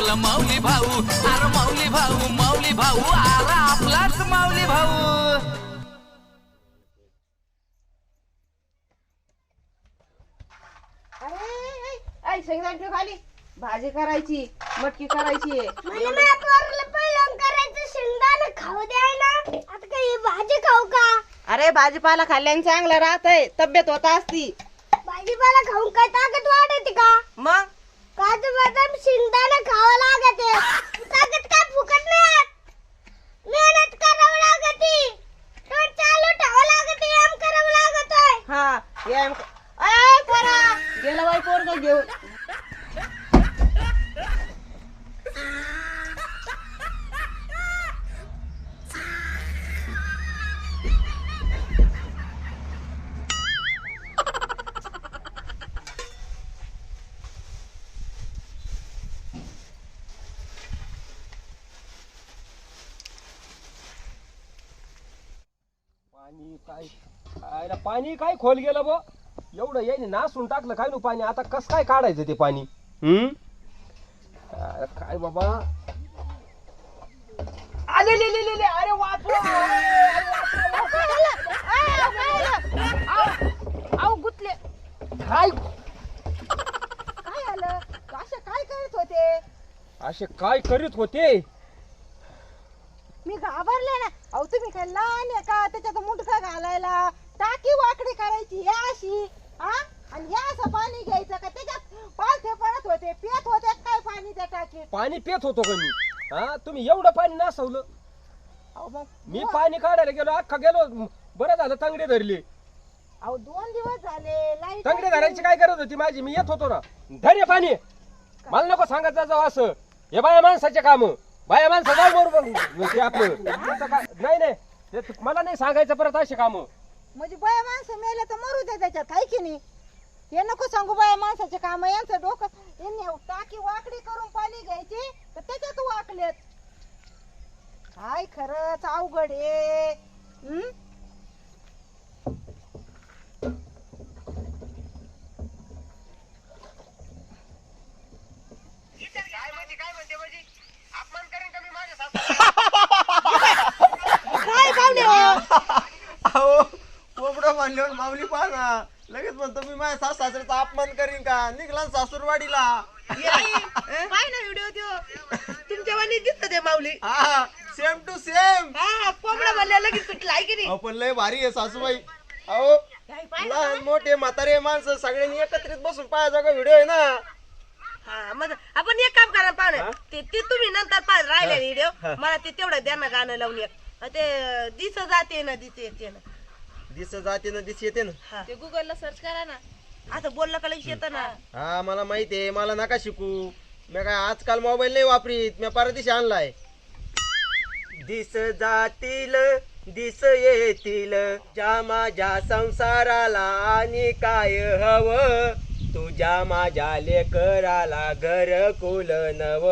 आपला माऊली भाऊ अरे माऊली भाऊ माऊली भाऊ अरे आपलाच माऊली भाऊ. आई शेंगदाणे ठेव खाली. भाजी करायची मटकी करायची. मला माझ्या पोराला पहिलं करायचं शेंगदाणा खाऊ द्याय ना. आता काही भाजी खाऊ का? अरे भाजीपाला खाल्ल्याने चांगलं राहतंय. तब्येत होत असती. भाजीपाला खाऊन काय ताकद वाढते का? मग? काजू बदाम शेंगदाणा खावं लागते. ताकद काय फुकट नाही. मेहनत करावं लागते. तोंड चालू ठेवावं लागते आम करावं लागतोय. हा व्यायाम अय, पोरा. गेलं बाई पोरग घेऊन. पाणी काय? आयला पाणी काय खोल गेलं बो? एवढं याने नासून टाकलं काय नु पाणी? आता कस काय काढायचं ते पाणी? हम्म? अरे काय बाबा? आले ले ले ले ले अरे वाचवा. आव गुतले. काय? काय आलं? असे काय करत होते? असे काय करीत होते? मी घाबरले ना. अहो तुम्ही काय लहान आहे का? त्याच्यात मुंडका घालायला. टाकी वाकडी करायची या अशी हा? आणि या असं पाणी घ्यायचं का? त्याच्यात पालथे पडत होते पियत होते. काय पाणी त्या टाकीत? पाणी पेत होतो का मी? हा? तुम्ही एवढं पाणी नासवलं. अहो मग मी पाणी काढायला गेलो अख्खा गेलो. बरं झालं तांगडे धरले. अहो दोन दिवस झाले लाइट तांगडे धरायची काय गरज होती माझी? मी येत होतो ना. धर पाणी. मला नको सांगत जा जाऊ असं. हे बाया माणसाचे काम. बाया माणसं जाऊ बरोबर ते म्हणजे आपलं तुमचं काय- नाही नाही. ते मला नाही सांगायचं परत असे काम. म्हणजे बाया माणसं मेले तर मरू दे त्याच्यात हाय की नाही? हे नको सांगू बाया माणसाचे काम. यांचं डोकं यांनी टाकी वाकडी करून पाणी घ्यायची तर त्याच्यात वाकलेत. काय खरंच अवघड आहे हम्म? काय पाहुणे हो? अहो कोंबडं म्हणल्यावर माऊली पहा. ना लगेच म्हणतो मी माझ्या सास सासऱ्याचा अपमान करीन का? निघला ना सासूरवाडीला. पाय ना व्हिडिओ त्यो तुमच्या वाणी दिसत ते माऊली. हा सेम टू सेम हा कोंबडा लगेच सुटला आहे की नाही? पण लय भारी आहे सासूबाई. अहो लहान मोठे म्हातारे माणसं सगळ्यांनी एकत्रित बसून पाहायचा का व्हिडिओ आहे ना? हा मग आपण एक काम करा पाहुणे ते ते तुम्ही नंतर पा राहिले व्हिडिओ. मला ते तेवढं द्या ना गाणं लावून एक. अं, ते दिस जाते ना दिस येते ना. दिस जाते ना दिस येते ना. ते गुगलला सर्च करा ना. असं बोललं का लगेच येतं ना? हा. मला माहिती आहे मला नका शिकू. मी काय आजकाल मोबाईल नाही वापरीत मी परदेशी आणलाय. दिस जातील दिस येतील ज्या माझ्या संसाराला आणि काय हवं तुझ्या माझ्या लेकराला घर कुल नव.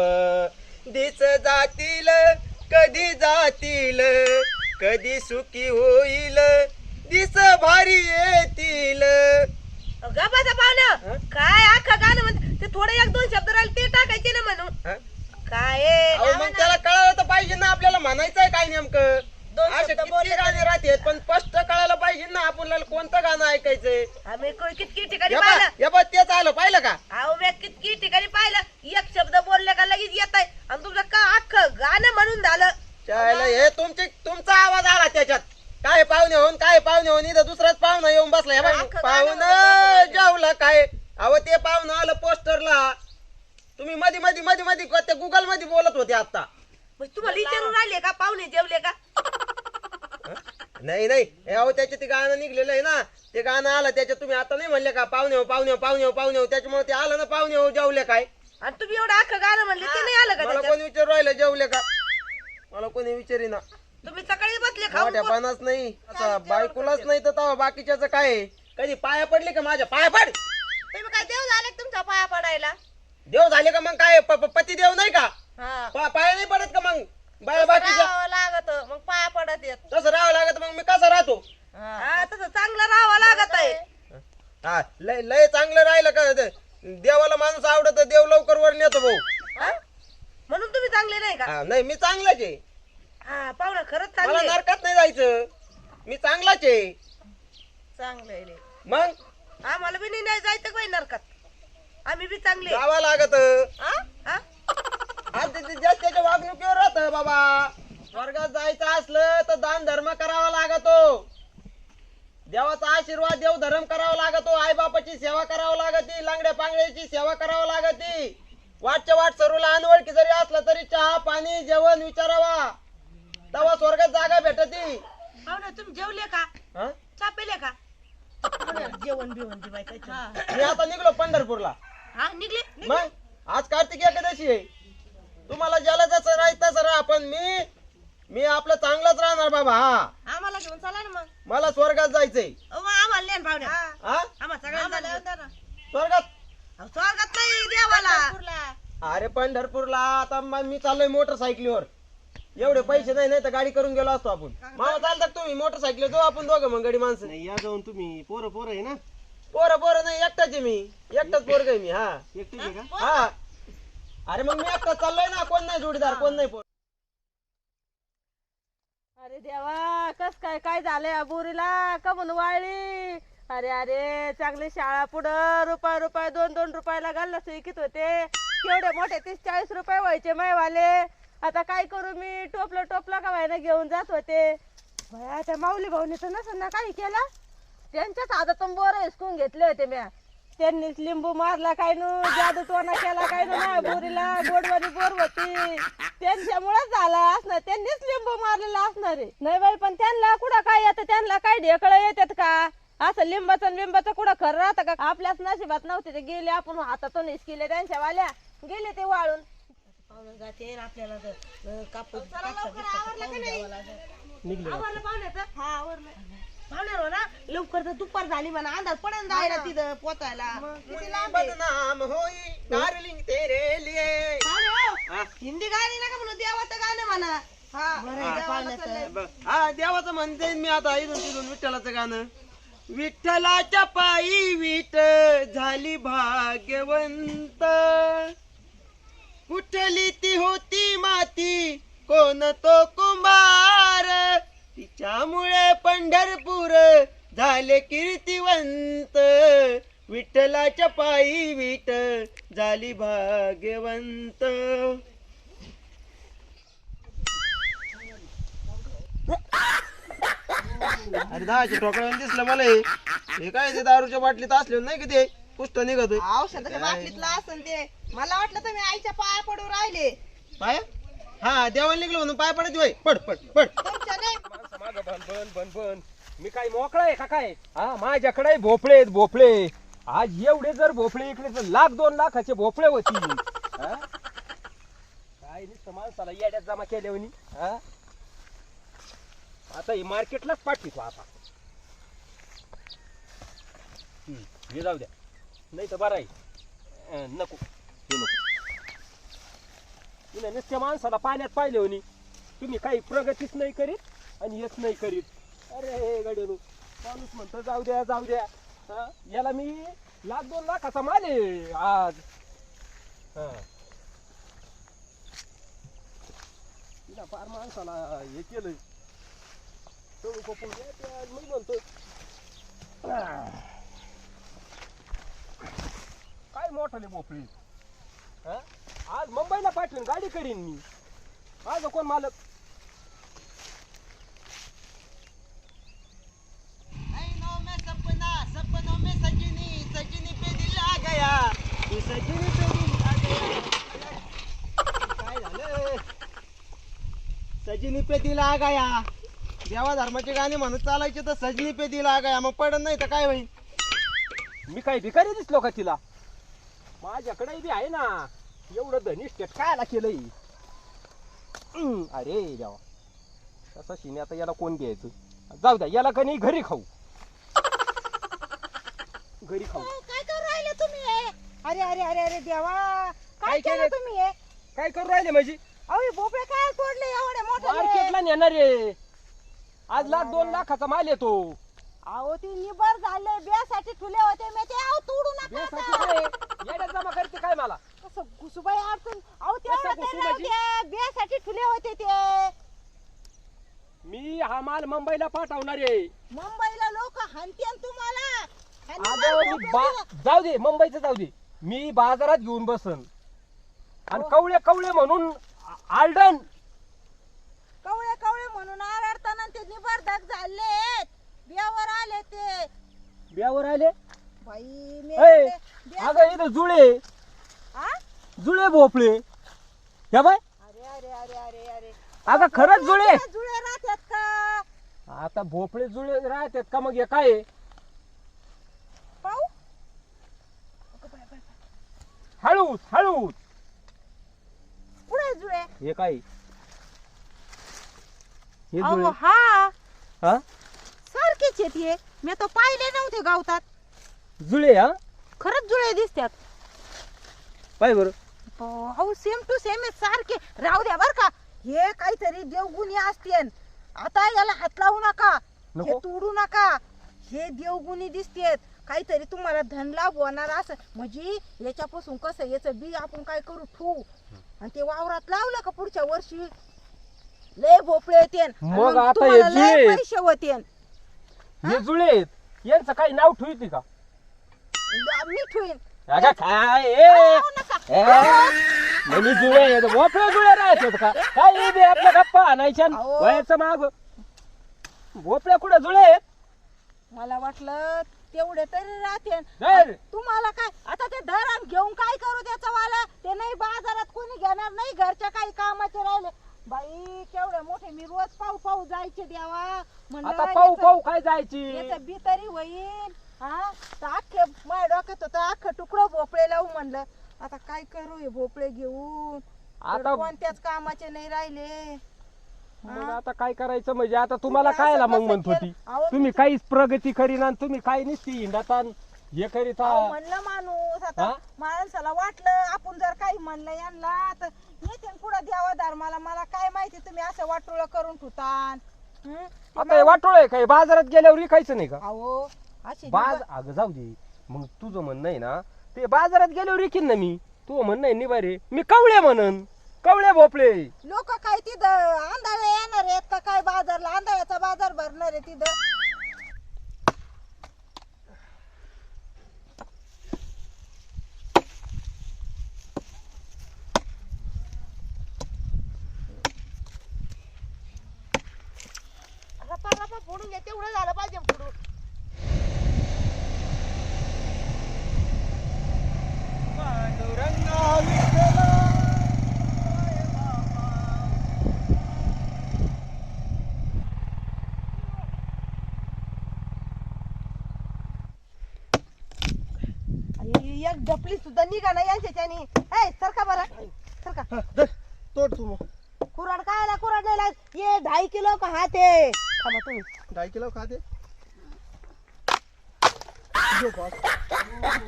दिस जातील कधी जातील कधी सुखी होईल दिस भारी येतील. गबाचा पाहुणं काय अख्खं गाणं म्हणते ते थोडं एक दोन शब्द राहिले ते टाकायचे ना म्हणून? काय आहे? अहो मग त्याला कळायला तर पाहिजे ना आपल्याला म्हणायचं आहे काय नेमकं? दोन असे शब्द किती बोलले गाणे राहतात पण स्पष्ट कळायला पाहिजे ना आपल्याला कोणतं गाणं ऐकायचंय? आम्ही को- कितकी ठिकाणी पाहिलं. तेच आलं पाहिलं का? अहो मी कितकी ठिकाणी पाहिलं. एक शब्द बोलले का लगेच येत आहे आणि तुमचं का अख्खं गाणं म्हणून झालं त्याला हे तुमचे तुमचा आवाज आला त्याच्यात काय पाहुणे होऊन काय पाहुणे होऊन इथं दुसराच पाहुणा येऊन बसला हे बघ अख्खं पाहुणं गाणं जेवलं काय अहो ते पाहुणं आलं पोस्टरला तुम्ही मध्ये मध्ये मध्ये मध्ये ते गुगलमध्ये बोलत होते आता मग तुम्हाला विचारून राहिले का पाहुणे जेवले का नाही नाही हे अहो त्याच्यात ते गाणं निघलेलं आहे ना ते गाणं आलं त्याच्यात तुम्ही आता नाही म्हणले का पाहुणे हो पाहुणे हो पाहुणे हो पाहुणे हो त्याच्यामुळे ते आलं ना पाहुणे हो जेवले काय आणि तुम्ही एवढं अख्खं गाणं म्हणले ते नाही आलं का मला त्याच्यात कोणी विचारू राहिलं जेवले का मला कोणी विचारीना तुम्ही सकाळी बसले खाऊन मोठ्यापणाच नाही आता बायकोलाच नाही तर तेव्हा बाकीच्याच काय आहे? कधी पाया पडले का माझ्या पाया पड तुम्ही काय देव झाले का तुमच्या पाया पडायला देव झाले का मग काय? प- प- पती देव नाही का? हा. पा- पाया नाही पडत का मग? बाया बाकीच्या राहावं लागत. मग पाया पडत येत. तसं राहावं लागत मग मी कसं राहतो? हा तसं चांगलं राहावं लागत आहे. हा लय लय चांगलं राहिलं का? ते- देवाला माणूस आवडत देव लवकर वर नेतो भाऊ. हा? म्हणून तुम्ही चांगले नाही का? हा, नाही मी चांगलाच आहे. हा पाहुणा खरंच मला चांगले नरकात नाही जायचं. मी चांगलाच आहे. चांगले. मग? आम्हाला बी नाही जायचं काही नरकात? आम्ही बी चांगले. जावा लागत. हा? हा? आज त्याच्या वागणुकीवर राहत बाबा. स्वर्गात जायचं असलं तर दान धर्म करावा लागतो. देवाचा आशीर्वाद देव धर्म करावा लागतो. आई बापाची सेवा करावं लागती लांगड्या पांगड्याची सेवा करावं लागती. वाटच्या वाट सर्वला अनवळखी जरी असलं तरी चहा पाणी जेवण विचारावा. तेव्हा स्वर्गात जागा भेटती. पाहुणा तुम्ही जेवले का? हं? चहा पेले का? जेवण बिवण त्याच्यात. मी आता निघलो पंढरपूरला. हा निघले? मग? आज कार्तिक एकादशी आहे. तुम्हाला ज्याला जसं राहायचं तसं राहा पण मी मी आपलं चांगलंच राहणार बाबा हा. आम्हाला घेऊन चला ना मग. मला स्वर्गात जायचंय. अहो, मग आम्हाला नाही ना पाहुण्या हा? आम्हाला सगळ्यांना द्या. स्वर्गात? अहो, स्वर्गात नाही देवाला. अरे पंढरपूरला आता म- मी चाललोय मोटरसायकलीवर. एवढे पैसे नाही नाही तर गाडी करून गेलो असतो आपण. मामा चालतात तुम्ही मोटरसायकलीवर. जाऊ आपण दोघं मग गडी माणसं. नाही या जाऊन तुम्ही पोरं पोरं आहे ना. पोरं पोरं नाही एकटाच आहे मी. एकटाच पोरग आहे मी हा. एकटेच आहे का? हा अरे मग मी एकटाच चाललोय ना कोण नाही जोडीदार कोण नाही पोर. अरे देवा कस काय काय झालंय या बोरीला? कमून वाळली. अरे अरे चांगली शाळा पुढं रुपये रुपये दोन दोन रुपयाला घालला विकत होते. केवढे मोठे तीस चाळीस रुपये व्हायचे मायवाले. आता काय करू मी? टोपलं टोपलं का व्हायला घेऊन जात होते. भया त्या माऊली भाऊनी तर नसेल ना काही केलं? त्यांच्याच हातातून बोर हिसकून घेतले होते म्या. त्यांनीच लिंबू मारला काय नु जादू टोना केला काय नु माझ्या बोरीला गोडवानी बोर होती. त्यांच्यामुळेच झाला असणार त्यांनीच लिंबू मारलेला असणार आहे. नाही बाई पण त्यांना कुठं काय येतं त्यांना काय ढेकळ येतात का? असं लिंबाचं लिंबाचं कुठं खरं राहतं का? आपल्याच नशिबात नव्हते ते गेले आपण हातातून हिसकिले त्यांच्या वाल्या गेले ते वाळून. पाहुणा जाते आणि आपल्याला तर, अं, कापूस कापसा बिपसा खाऊन द्यावं लागेल. आवरलं पाहुण्याचं? पाहुण्यावर हो ना लवकर तर दुपार झाली म्हणा अंदाज पडन जायला तिथं पोचायला. किती लांब आहे? बदनाम होई डार्लिंग तेरे लिए. पाहुणे हो, हिंदी गाणी नका म्हणू देवाचं गाणं म्हणा. बरं आहे, पाहुण्याचं. ब- हा देवाचं म्हणते मी आता इथून तिथून विठ्ठलाचं गाणं. विठ्ठलाच्या पायी विठ झाली भाग्यवंत. कुठली ती होती माती कोण तो कुंभार? तिच्यामुळे पंढरपूर झाले कीर्तिवंत. विठ्ठलाच्या पायी विठ झाली भाग्यवंत. अरे दहाच्या ठोकळ्यावर दिसलं मला हे. हे काय ते दारूच्या बाटलीत असले नाही की ते? पुस्त निघतोय. औषधाच्या बाटलीतलं असन ते. मला वाटलं तुम्ही आईच्या पाया पडू राहिले. पाय? हा देवाला निघलो म्हणून पाय पडत होय. पड पड पड. तुमच्या नाही. माझं बन बन बन बन मी काय मोकळा आहे का काय? हा माझ्याकडे भोपळे आहेत भोपळे. आज एवढे जर भोपळे इकडे तर लाख दोन लाखाचे भोपळे होती. हा? काय नुसतं माणसाला येड्यात जमा केल्या म्हणी? हा? आता हे मार्केटलाच पाठवितो आता हम्म, हे जाऊ द्या. नाही तर बरं आहे. अं, नको. हे नको. तिने नुसत्या माणसाला पाण्यात पाहिले म्हणी. तुम्ही काही प्रगतीच नाही करीत. आणि हेच नाही करीत. अरे गडेलो माणूस म्हणतो जाऊ द्या जाऊ द्या. हा, याला मी लाख दोन लाखाचा माल आहे आज. हा. तिला फार माणसाला हे केलंय. तो कोपून मी म्हणतो. काय मोठाले भोपळे? हा? आज मुंबईला पाठवेन गाडी करीन मी. आज कोण मालक नैनों में सपना सपनों में सजनी सजनी पे दिल आ गया तू सजनी पे दिल आ गया काय झालं सजनी पे दिल आ गया. देवा धर्माचे गाणे म्हणत चालायचे तर सजनी पे दिल गया. मग पडत नाही तर काय होईल? मी काही भिकारी दिसलो का तिला? माझ्याकडे बी आहे ना. एवढं धनिष्ठ कायला केलंय? अरे देवा. तसा शिने आता याला कोण घ्यायचं? जाऊ द्या याला का नाही? घरी खाऊ. घरी खाऊ. काय करू राहिले तुम्ही हे? अरे अरे अरे अरे देवा. काय काय केलं केलं? तुम्ही हे? काय करू राहिले म्हणजे? अहो हे भोपळे काय तोडले? एवढे नेणार रे आज लाख दोन लाखाचा माल येतो. अहो ती निबर झाले बियासाठी ठुले होते मी ते अहो तोडू नका बेसाठी आता. काय? येड्यात जमा करते काय मला? कसं घुसुबाई अडचण अहो कसं तेवढं तर घुसुबाजी? नव्हते बियासाठी ठुले होते ते. मी हा माल मुंबईला पाठवणार आहे. मुंबईला लोक हानतेन तुम्हाला. अगं मी जाऊ दे मुंबईचं जाऊ दे. मी बाजारात घेऊन बसन. आणि कवळे कवळे म्हणून आलडन. कवळे कवळे म्हणून आरडताना ते निबरदक झाले बियावर आले ते. बियावर आले? बाई ए, मेले. बिया- अगं इथं जुळे. हा? जुळे भोपळे. या बाय. अरे अरे अरे अरे अरे. अगं खरंच जुळे. जुळे राहतात का? आता भोपळे जुळे राहतात का? मग हे काय आहे? पाहू. हळूच हळूच. पुढे जुळे? हे काय? हे अहो जुळे हा. हा? सारखेच आहेत हे मी तर पाहिले नव्हते गावतात. जुळे हा? खरंच जुळे दिसतात. पाय बरं. अहो सेम टू सेम सारखे. राहू द्या बर का. हे काहीतरी देवगुणी असतील. आता याला हात लावू नका. हे नको. तोडू नका. हे देवगुणी दिसतेत. काहीतरी तुम्हाला धन लाभ होणार असं. म्हणजे याच्यापासून कसं याचं बी आपण काय करू? ठेवू. आणि ते वावरात लावलं का पुढच्या वर्षी? लय भोपळे येते मग आता हे जुळे. पैसे होते हे जुळे आहेत. यांचं काही नाव ठेवते का? मी ठेवीन. अगं काय ए, अहो, नका. ए, म्हणजे जुळे आहेत. भोपळे जुळे राहतात का? काय हे बी आपल्या गप्पा आणायच्या अहो. वयाचं माग? भोपळे कुठे जुळे आहेत? मला वाटलं तेवढे तरी राहते. तुम्हाला काय? आता ते धरण घेऊन काय करू त्याचं वाला? ते नाही बाजारात कोणी घेणार नाही. घरच्या काही कामाचे राहिले. बाई केवढे मोठे मी रोज पाऊ पाऊ जायचे देवा. म्हणलं आता पाऊ याचं- पाऊ काय जायची? याचं बी तरी होईल हा? तर अख्खे माझ्या डोक्यात होतं अख्खं तुकडं भोपळे लावू म्हणलं. आता काय करू हे भोपळे घेऊन? आता- कोणत्याच कामाचे नाही राहिले. मग आता काय करायचं? म्हणजे आता तुम्हाला तुम्ही काय असं मग कसं म्हणत होती. केलं? अहो, तुम्ही काहीच प्रगती करीना तुम्ही काय नसती हिंडाता हे करीता अहो, म्हणलं माणूस आता हा? माणसाला वाटलं आपण जर काही म्हणलं यांना तर येते पुढे द्यावा धर्माला? मला काय माहिती तुम्ही असं वाटोळ करून ठुतान. हं? आता हे वाटोळ आहे काय बाजारात गेल्यावर विकायचं नाही का? अहो अशी बाज अगं जाऊ दे. मग तुझं म्हणणं आहे ना ते बाजारात गेल्यावर विकीन ना मी. तू म्हणणं आहे निबारे मी कवळे म्हणन. कवळे भोपळे. लोक काय तिथं आंधळे येणार आहेत का? काय बाजारला? आंधळ्याचा बाजार भरणार आहे तिथं रपा रपा फोडून घ्या तेवढं झालं पाहिजे फोडून डपली सुद्धा निघा ना यांच्याच्यानी. ए सरका बरं? सरका तोड तू मग. कुराड काय आला कुराड नाही लाग. ये ढाई किलो का हात? आहे थांबा तुम्ही. ढाई किलो खाते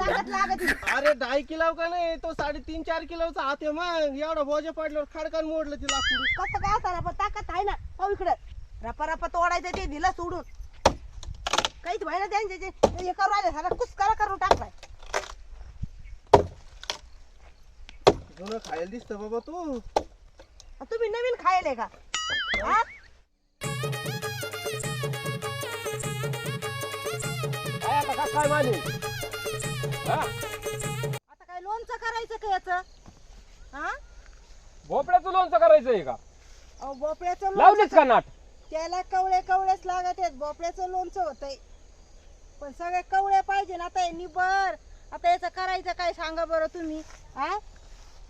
ताकद लागत आहे. अरे ढाई किलो का नाही? तो साडेतीन चार किलोचा हात आहे मग. एवढा बोजा पडल्यावर खाडकान मोडलं ती लाकूड. कसं काय असणार पण ताकद आहे ना. पाहू इकडं. रपा रपा तोडायचं ते दिलं सोडून. काहीच व्हायला त्यांचे जे हे करू आले सगळं कुस्कारा करून टाकलाय. जुनं खायला दिसतं बाबा तू. तुम्ही नवीन खायले का? हा? काय आता का काय माने? हा? आता काय लोणचं करायचं का याचं? हा? भोपळ्याचं लोणचं करायचं आहे का? अहो भोपळ्याचं लावलीच लोणचं का नाट? त्याला कवळे कवळेच लागत आहेत. भोपळ्याचं लोणचं होतंय. पण सगळे कवळे पाहिजे ना आता हे निबर आता याचं करायचं काय सांगा बरं तुम्ही हा?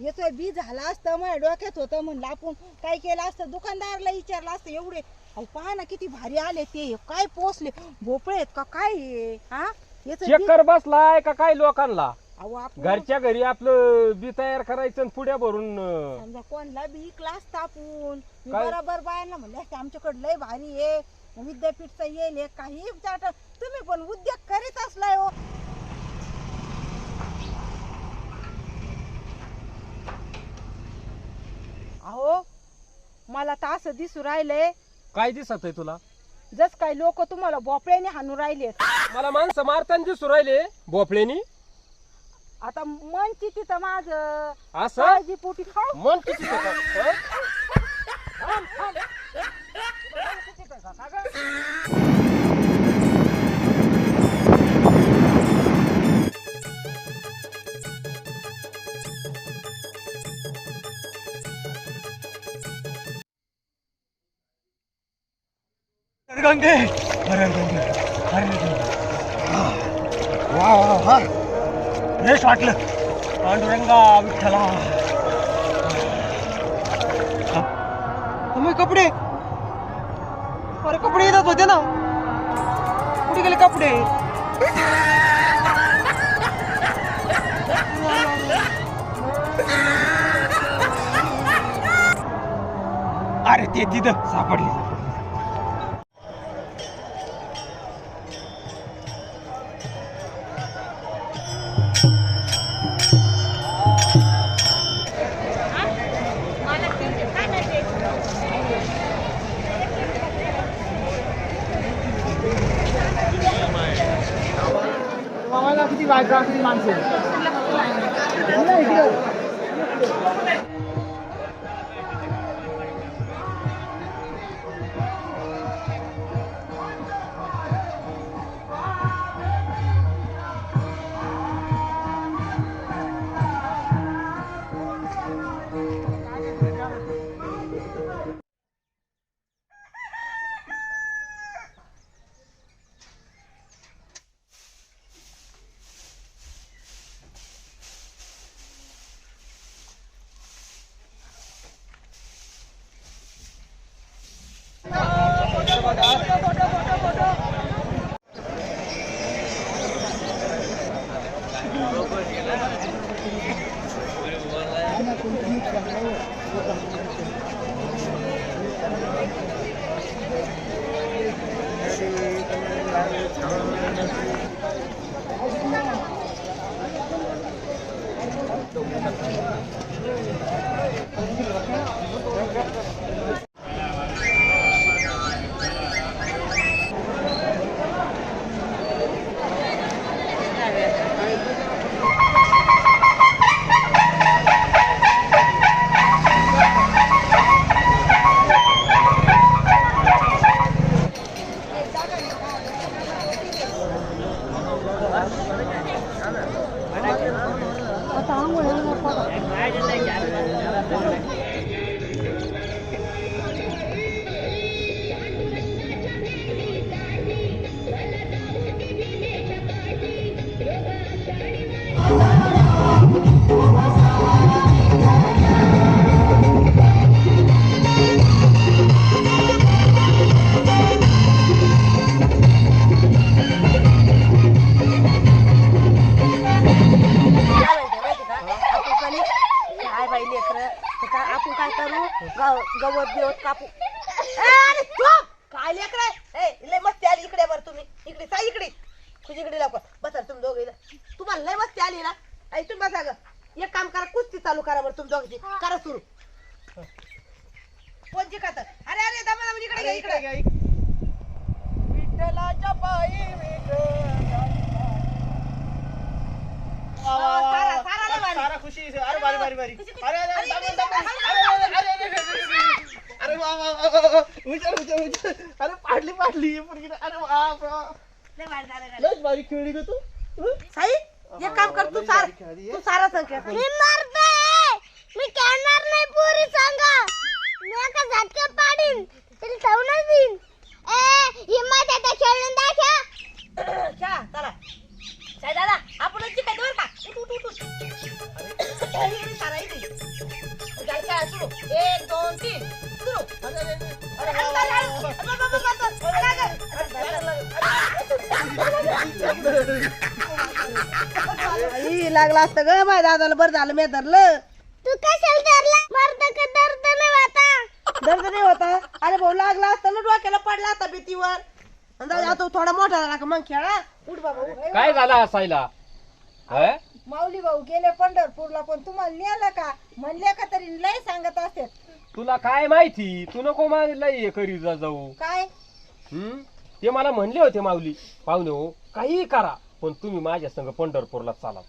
याचं बी झालं असतं माझ्या डोक्यात होतं म्हणलं आपण काय केलं असतं? दुकानदारला विचारलं असतं एवढे. अहो पहा ना किती भारी आले ते. काय पोचले भोपळे आहेत का काय हे? हा? याचं बी- चक्कर बसलाय का काय लोकांना? अहो आपण घरच्या घरी आपलं बी तयार करायचं आणि पुढ्या भरून अं, समजा कोणला बी क्लास तापून मी काय? बरोबर बायांना म्हणले असते आमच्याकडे लय भारी आहे. विद्यापीठचा येईल हे काही. चाट तुम्ही पण उद्योग करीत असलाय हो. अहो मला तर असं दिसू राहिलंय काय दिसत आहे तुला? जस काय लोक तुम्हाला भोपळ्याने हाणू राहिले. मला माणसं मारताना दिसू राहिले भोपळेनी आता मनची तिथं माझ. असं? काळजी पोटी खाऊ. मन किती होतं? हं? गंगे अरे गंगे अरे वा वा वा बेस्ट वाटलं पांडुरंगा विठ्ठला मग कपडे अरे कपडे येतात होते ना कुठे गेले कपडे अरे ते तिथं सापडले कोणची खात अरे अरे दाबा दाबा इकडे घ्या इकडे घ्या विठ्ठलाच्या पायी खुशी. अरे बारी बारी बारी अरे अरे अरे अरे अरे अरे वा विचार विचार अरे पाडली पाडली अरे वा लस बारीक खेळली ग तू. साई एक काम कर तू सारा संख्या मी खेळणार नाही पोरी सांगा. मी आता झटके पाडीन तरी ठेवणार देईन. ए हिम्मत आता खेळून दाखव. खेळा चला. दादा आपण का उठ उठ उठ लागला असतं ग माझ्या दादाला. बरं झालं मी धरलं. तू कशाला धरला? मर्द का दर्द नाही होता? दर्द नाही होता? अरे भाऊ लागला असता ना डोक्याला पडला आता भीतीवर. आणि जाऊ दे, आता थोडा मोठा झाला का मग खेळा. उठ बाबा उठ. काय झालं असायला? हं? माऊली भाऊ गेले पंढरपूरला पण तुम्हाला नेलं का? म्हणले का तरी लय सांगत असते. तुला काय माहिती? तू नको मला हे करी जा जाऊ. काय? हम्म? ते मला म्हणले होते माऊली. पाहुणे हो काही करा पण तुम्ही माझ्या संग पंढरपूरला चाला.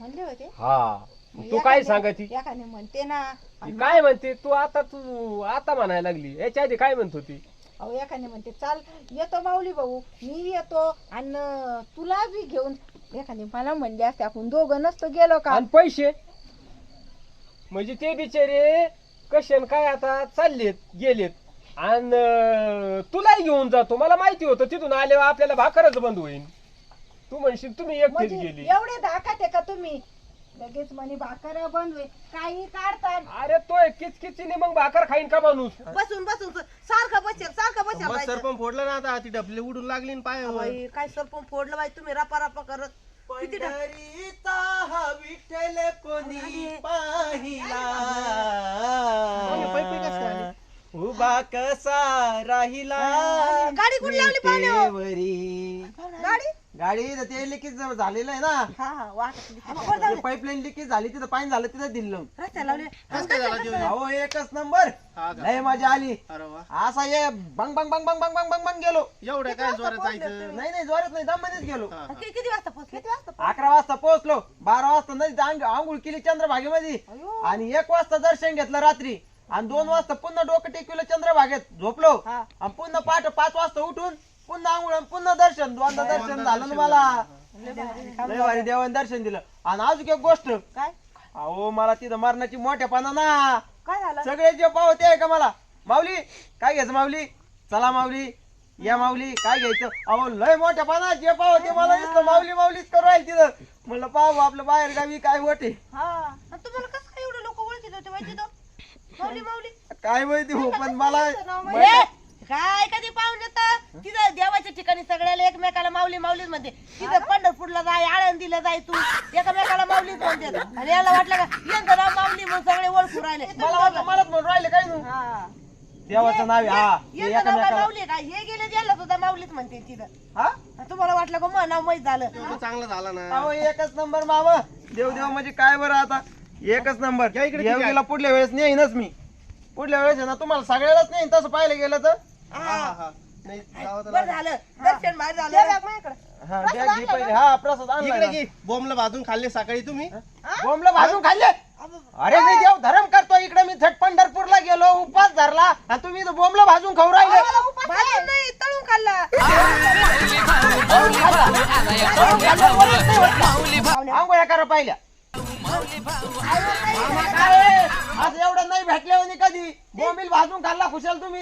म्हणले होते? हा. तू काय सांगती एखाने म्हणते ना. ती काय म्हणते? तू आता तू आता म्हणायला लागली. याच्या आधी काय म्हणत होती? अहो एखाने म्हणते चाल येतो माऊली भाऊ मी येतो आणि तुला बी घेऊन. एखाने मला म्हणले असते आपण दोघं नसतो गेलो का? आणि पैसे? म्हणजे ते बिचारे कसे काय आता चाललेत गेलेत. आणि तुलाही घेऊन जातो. मला माहिती होतं तिथून आल्यावर आपल्याला भाकरच बंद होईल तू म्हणशील तुम्ही एकटीच म्हणजे गेली. एवढे धाकात आहे का तुम्ही? लगेच म्हणे भाकर बंद होईल काही काढतात अरे तो किचकिचीने मग भाकर खाईन का माणूस बसून बसून सारखं बसेल सारखं बसेल मग. सरपण फोडलं ना आता ती डबली उडून लागली ना बाई, काय सरपण फोडलं बाई तुम्ही रपा रपा करत किती टा- पंढरीचा हा विठ्ठल कोणी पाहिला? उभा कसा राहिला गाडी कुठे लावली हो? विटेवरी. गाडी ते लिकेज झालेलं आहे ना. हा हा वाटत पाईपलाईन लिकेज झाली तिथं पाणी झालं तिथं दिलं. रस्त्या लावले. कसं काय झाला जीवन? अहो एकच नंबर. हा का? लय मजा आली. अरे वा. असा ये बंग बंग बंग बंग बंग बंग बंग बंग गेलो. एवढ्या काय जोरात जायचं? नाही नाही जोरात नाही दममध्येच गेलो. हा, हा. किती वाजता पोहोचले? किती वाजता अकरा वाजता पोहोचलो. बारा वाजता नदीत आंघ- आंघोळ केली चंद्रभागेमध्ये. आणि एक वाजता दर्शन घेतलं रात्री. आणि दोन वाजता पुन्हा डोकं टेकवलं चंद्रभागेत. झोपलो. हा. आणि पुन्हा पहाटे पाच वाजता उठून पुन्हा आंघोळ आणि पुन्हा दर्शन दोनदा दर्शन झालं ना मला. लय भारी. देवाने दर्शन दिलं. आणि अजून एक गोष्ट. काय? अहो मला तिथं मरणाची मोठ्यापणा ना काय झालं? सगळे जे पाव ते आहे का मला? माऊली काय घ्यायचं माऊली? चला माऊली या माऊली काय घ्यायचं? अहो लय मोठ्या पाना जे पाव ते मला नुसतं माऊली माऊलीच करू राहील तिथं. म्हणलं पाहू आपलं बाहेर गावी काय होते हा. आणि तुम्हाला कसं काय एवढे लोक ओळखीत होते माहिती तो? माऊली माऊली. काय माहिती हो पण मला काय कधी पाहून येतं? तिथं देवाच्या ठिकाणी सगळ्याला एकमेकाला माऊली माऊलीच म्हणते तिथं पंढरपूरला जाय आळंदीला जाय तू. एकमेकाला माऊलीच म्हणते. आणि याला वाटलं का यांचं नाव माऊली म्हणून सगळे ओळखू राहिले. मला वाटलं मलाच म्हणून राहिले काय नू हा. देवाचं नाव आहे. हा हे नाव काय एकामेकाला माऊली आहे का? हे गेले याला सुद्धा माऊलीच म्हणते तिथं. हा? तुम्हाला वाटलं का मग नाव माहीत झालं. तो चांगला झाला ना. अहो एकच नंबर मामा. देव देव म्हणजे काय बरं आता? एकच नंबर. या इकडे ठीक आहे. गेला पुढल्या वेळेस नेईनच मी. पुढल्या वेळेस आहे ना तुम्हाला सगळ्यालाच नाही तसं पाहिलं गेलं तर? हा, हा, हा. नाही जावं तर बरं लागेल. झालं. दर्शन बाहेर झालं. हा द्या घे पहिले. हा प्रसाद आणला इकडे ना. घे. बोंबला भाजून खाल्ले सकाळी तुम्ही? बोंबलं भाजून खाल्ले अरे मी देव धर्म करतो इकडे मी थट पंढरपूरला गेलो उपास धरला आणि तुम्ही इथं बोंबलं भाजून खाऊ राहिले भाजून नाही तळून खाल्ला? आंघोळ्या करा पाहिल्या आज एवढं नाही भेटले होते कधी बोंबील भाजून खाल्ला खुशाल तुम्ही